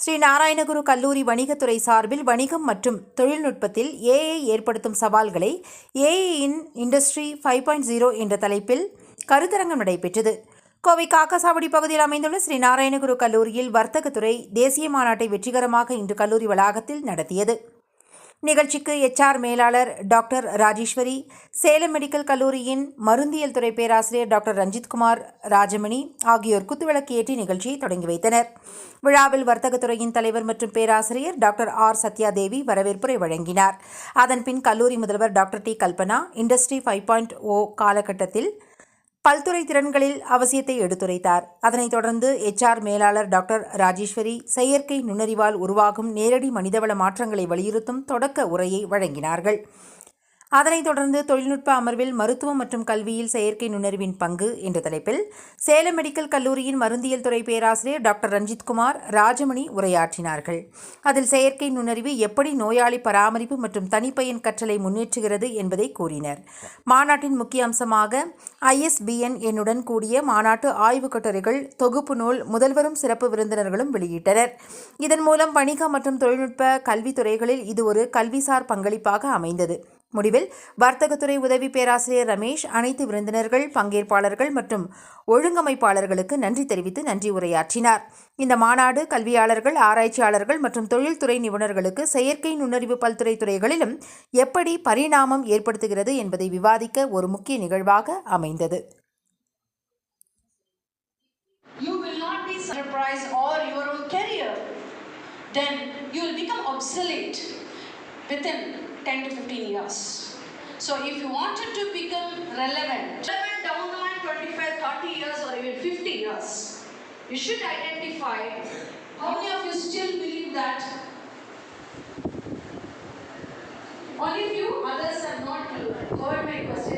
ஸ்ரீ நாராயணகுரு கல்லூரி வணிகத்துறை சார்பில் வணிகம் மற்றும் தொழில்நுட்பத்தில் ஏஐ ஏற்படுத்தும் சவால்களை AI in industry five point zero என்ற தலைப்பில் கருத்தரங்கம் நடைபெற்றது. கோவை காக்கசாவடி பகுதியில் அமைந்துள்ள ஸ்ரீ நாராயணகுரு கல்லூரியில் வர்த்தகத்துறை தேசிய மாநாட்டை வெற்றிகரமாக இன்று கல்லூரி வளாகத்தில் நடத்தியது. நிகழ்ச்சிக்கு எச்ஆர் மேலாளர் டாக்டர் ராஜேஸ்வரி சேலம் மெடிக்கல் கல்லூரியின் மருந்தியல் துறை பேராசிரியர் டாக்டர் ரஞ்சித்குமார் ராஜமணி ஆகியோர் குத்துவிளக்கு ஏற்றி நிகழ்ச்சியை தொடங்கி வைத்தனர். விழாவில் வர்த்தகத்துறையின் தலைவர் மற்றும் பேராசிரியர் டாக்டர் ஆர் சத்யாதேவி வரவேற்புரை வழங்கினார். அதன்பின் கல்லூரி முதல்வர் doctor D Kalpana industry five point O காலகட்டத்தில் பல்துறை திறன்களில் அவசியத்தை எடுத்துரைத்தார். அதனைத் தொடர்ந்து எச்ஆர் மேலாளர் டாக்டர் ராஜேஸ்வரி செயற்கை நுண்ணறிவால் உருவாகும் நேரடி மனிதவள மாற்றங்களை வலியுறுத்தும் தொடக்க உரையை வழங்கினார்கள். அதனைத் தொடர்ந்து தொழில்நுட்ப அமர்வில் மருத்துவம் மற்றும் கல்வியில் செயற்கை நுண்ணறிவின் பங்கு என்ற தலைப்பில் சேலம் மெடிக்கல் கல்லூரியின் மருந்தியல் துறை பேராசிரியர் டாக்டர் ரஞ்சித்குமார் ராஜமணி உரையாற்றினார்கள். அதில் செயற்கை நுண்ணறிவு எப்படி நோயாளி பராமரிப்பு மற்றும் தனிப்பயன் கற்றலை முன்னேற்றுகிறது என்பதை கூறினர். மாநாட்டின் முக்கிய அம்சமாக ஐஎஸ்பிஎன் எண்ணுடன் கூடிய மாநாட்டு ஆய்வுக் கட்டுரைகள் தொகுப்பு நூல் முதல்வரும் சிறப்பு விருந்தினர்களும் வெளியிட்டனர். இதன் மூலம் வணிக மற்றும் தொழில்நுட்ப கல்வித்துறைகளில் இது ஒரு கல்விசார் பங்களிப்பாக அமைந்தது. முடிவில் வர்த்தகத்துறை உதவி பேராசிரியர் ரமேஷ் அனைத்து விருந்தினர்கள் பங்கேற்பாளர்கள் மற்றும் ஒழுங்கமைப்பாளர்களுக்கு நன்றி தெரிவித்து நன்றி உரையாற்றினார். இந்த மாநாடு கல்வியாளர்கள் ஆராய்ச்சியாளர்கள் மற்றும் தொழில்துறை நிபுணர்களுக்கு செயற்கை நுண்ணறிவு பல்துறை துறைகளிலும் எப்படி பரிணாமம் ஏற்படுத்துகிறது என்பதை விவாதிக்க ஒரு முக்கிய நிகழ்வாக அமைந்தது. You will not be surprised or your own career then you will become obsolete. Within 10 to 15 years. So if you wanted to become relevant relevant down the line 25 30 years or even 50 years you should identify how many of you still believe that. Only few others have not heard my question